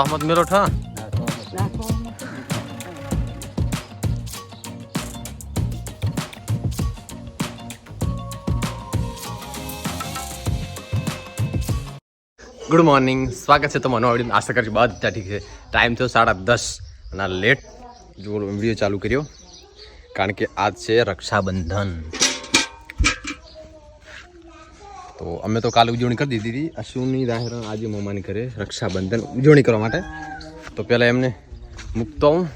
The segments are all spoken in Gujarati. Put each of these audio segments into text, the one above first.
સહમત મેરોઠ ઠા ગુડ મોર્નિંગ સ્વાગત છે તમારું ઓડિયન્સ આશા કરી બધા ઠીક છે ટાઈમ થયો સાડા દસ અને લેટ જો વીડિયો ચાલુ કર્યો કારણ કે આજ છે રક્ષાબંધન તો અમે તો કાલે ઉજવણી કરી દીધી હતી. અશ્વિની દાહેરણ આજે મમાની ઘરે રક્ષાબંધન ઉજવણી કરવા માટે. તો પહેલાં એમને મૂકતો હું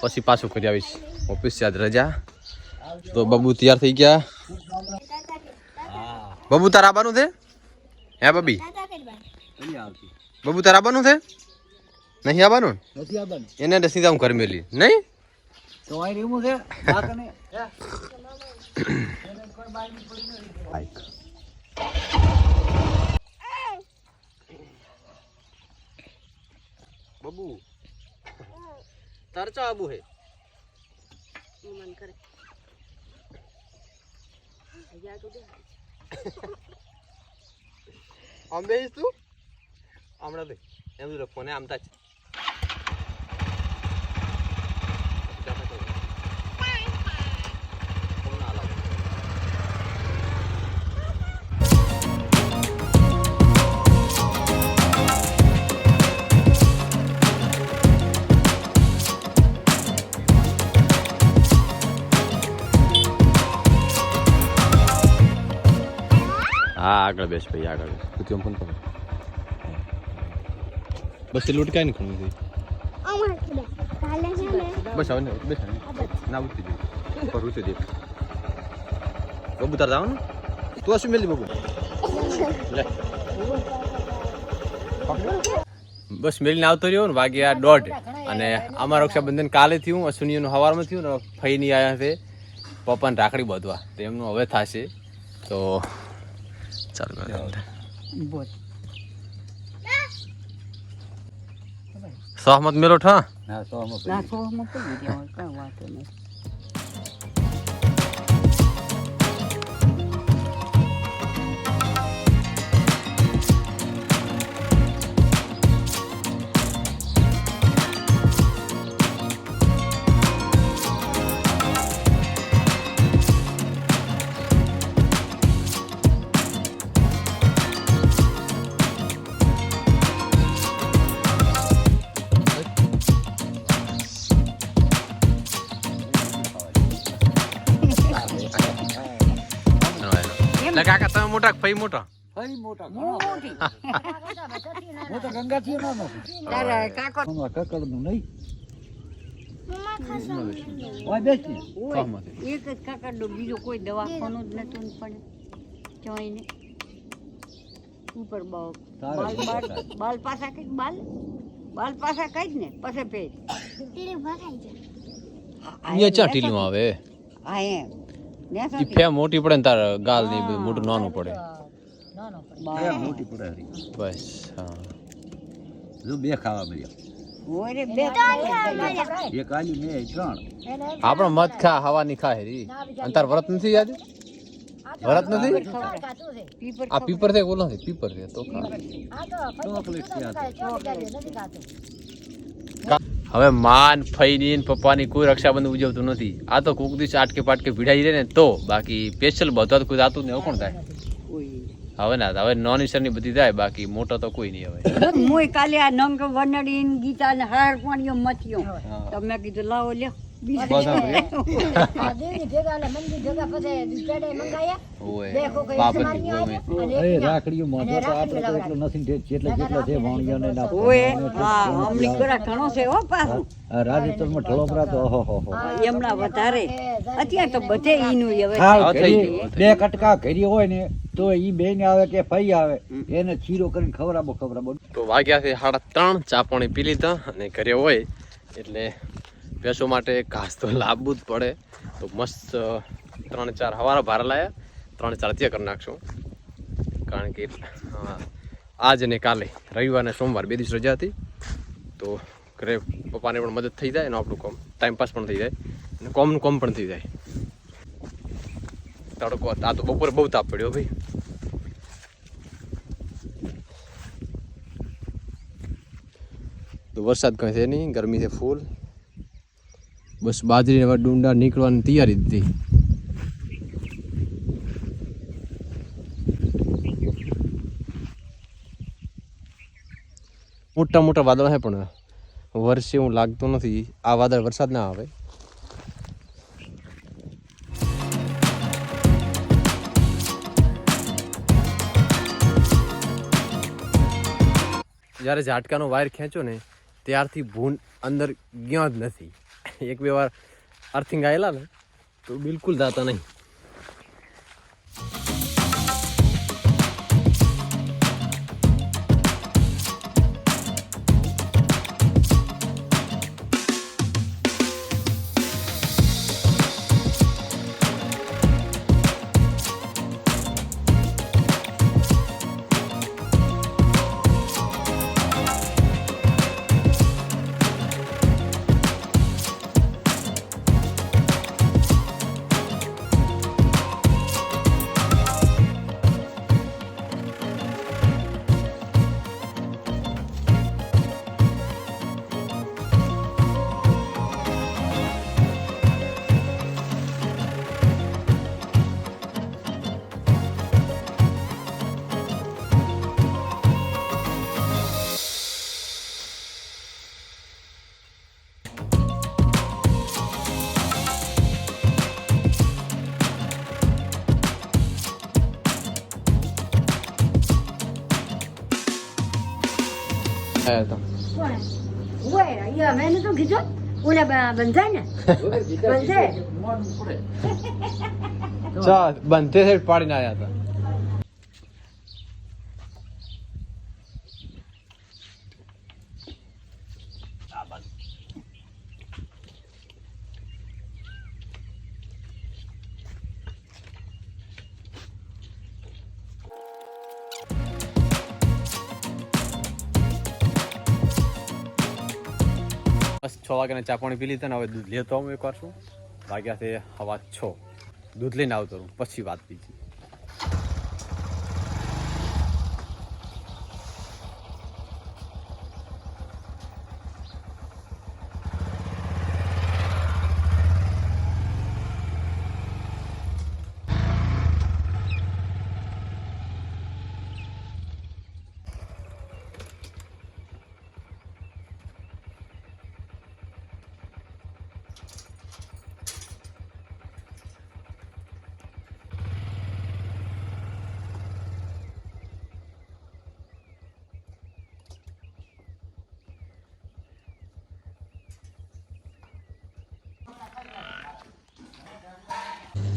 પછી પાછું કરી આવીશ. ઓફિસ યાદ રજા. તો બબુ તૈયાર થઈ ગયા. બબુ તારા આવવાનું છે? હે બબી? બબુ તારા આવવાનું છે? નહીં આવવાનું? એને સીધા હું ઘર મેલી. નહીં? તો રહેવું છે? બબુ. તાર ચા આબુ હે? આમ બેહીશ તું? હમણાં બે એમ તો ફોને આમતા જ આગળ બેસ ભાઈ આગળ બેસ. તું તેમ ફોન કર બસ એ લૂંટકાય ને ખણું બસ હવે બેસ ના. ઉઠી દે પર ઉઠી દે બબુ તાર જવાનું? તું શું મેલી બબુ? લે. બસ મેલીને આવતો રહ્યો ને વાગ્યા દોઢ. અને અમારું રક્ષાબંધન કાલે થયું અશ્વિનીનું હવારમાં થયું ને ફઈની આવ્યા છે. પપ્પાને રાખડી બાંધવા. તો એમનું હવે થશે. તો ચાલો સહમત મેલો ઠા? ના સો આમાં પડી. ના સો મોકલી દીધી કઈ એટલે કાકા તમે મોટા ફઈ મોટા? ફરી મોટા મોટી. હું તો ગંગાથી ના નો તારા કાકો આમાં કકડનું નહીં. ઓય બેસ ને. એક જ કાકાડો બીજો કોઈ દવાખાનું જ નતું ને પણ જોઈને ઉપર બાવ બાલ બાલ બાલ પાસા કઈ બાલ બાલ પાસા કઈ ને પછી જાય. અહીંયા ચા ઢીલું આવે? હા એમ. ને ઈ ફે મોટી પડે ને તાર ગાલની બધું મોટું નાનું પડે. એ મોટી પડે બસ હા. જો બે ખાવા મળ્યા. આપણો મત ખા હવાની ખા હેરી અને તાર વ્રત નથી યાદ? વ્રત નથી? આ પીપર છે ઓલો છે? પીપર છે તો ખા. ચોકલેટ હવે માન ફઈની ને પપ્પાની કોઈ રક્ષાબંધન ઉજવતું નથી. આ તો કોક દિવસ આટકે પાટકે ભીડાઈ રહે ને તો બાકી સ્પેશિયલ બધા તો કોઈ આતું ને કોણ થાય? હવે ના હવે નોની ની બધી થાય બાકી મોટો તો કોઈ નહીં હવે. હું કાલે આ નંગ વનડી ગીતા ને હાર પાણીઓ મથ્યો તો મેં કીધું લાવો લ્યો. રાખડીઓ મોઢો તો આટલો તો એટલો નથી જે- જેટલા જેટલા છે વાણિયાને ના ઓય હા હમણી કરા ઘણો છે હો પાછું. રાજસ્થાનમાં ઢળોપરા તો ઓહો હો હો એમના વધારે. અત્યારે તો બધે ઈનું હવે હાવ હા, ઘરી થઈ ગયું. બે કટકા ઘરી હોય ને તો ઈ બેન આવે કે ફઈ આવે. એને ચીરો કરીને ખવડાવો ખવડાવો. તો વાગ્યા છે સાડા ત્રણ ચા પાણી પી લીધા અને ઘરે હોય એટલે ભેંસો માટે ઘાસ તો લાવવું જ પડે. તો મસ્ત ત્રણ ચાર હવારા ભાર લાયા. ત્રણ ચાર ત્યાં કરી નાખશું. કારણ કે આજ અને કાલે રવિવાર અને સોમવાર બે દિવસ રજા હતી. તો ઘરે પપ્પાને પણ મદદ થઈ જાય અને આપણું કોમ ટાઈમ પાસ પણ થઈ જાય. અને કોમનું કોમ પણ થઈ જાય. તડકો, આ તો બપોરે બહુ તાપ પડ્યો ભાઈ. તો વરસાદ કંઈ છે નહીં, ગરમી છે ફૂલ બસ બાજરીને હવે ડુંડા નીકળવાની તૈયારી હતી. મોટા મોટા વાદળ છે પણ વર્ષે હું લાગતો નથી. આ વાદળ વરસાદ ના આવે. જ્યારે ઝાટકાનો વાયર ખેંચો ને, ત્યારથી ભૂન અંદર ગયો જ નથી. એક બે વાર અર્થિંગ આવેલા ને તો બિલકુલ દાતા નહીં આયા હતા. ઓય યા મેં તો કીધું? ઓલા બંધાય ને બંધે? ચા બંધે છે પાડીને આવ્યા હતા. છ વાગ્યાના ચા પાણી પી લીધા ને હવે દૂધ લેતો આવું એકવાર શું વાગ્યા છે હવા છ. દૂધ લઈને આવતો રહું. પછી વાત બીજી.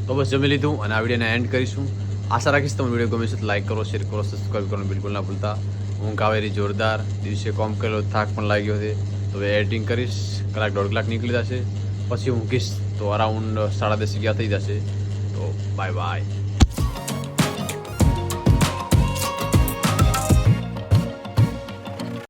તો બસ જમી લીધું અને આ વિડીયોને એન્ડ કરીશું. આશા રાખીશ તમે વીડિયો ગમે છે તો લાઈક કરો શેર કરો સબસ્ક્રાઈબ કરવાનું બિલકુલ ના ભૂલતા. ઊંઘ આવેલી જોરદાર, દિવસે કોમ કરેલો થાક પણ લાગ્યો છે. તો હવે એડિટિંગ કરીશ, કલાક દોઢ કલાક નીકળી જશે. પછી ઊંઘીશ તો અરાઉન્ડ સાડા દસ અગિયાર થઈ જશે. તો બાય બાય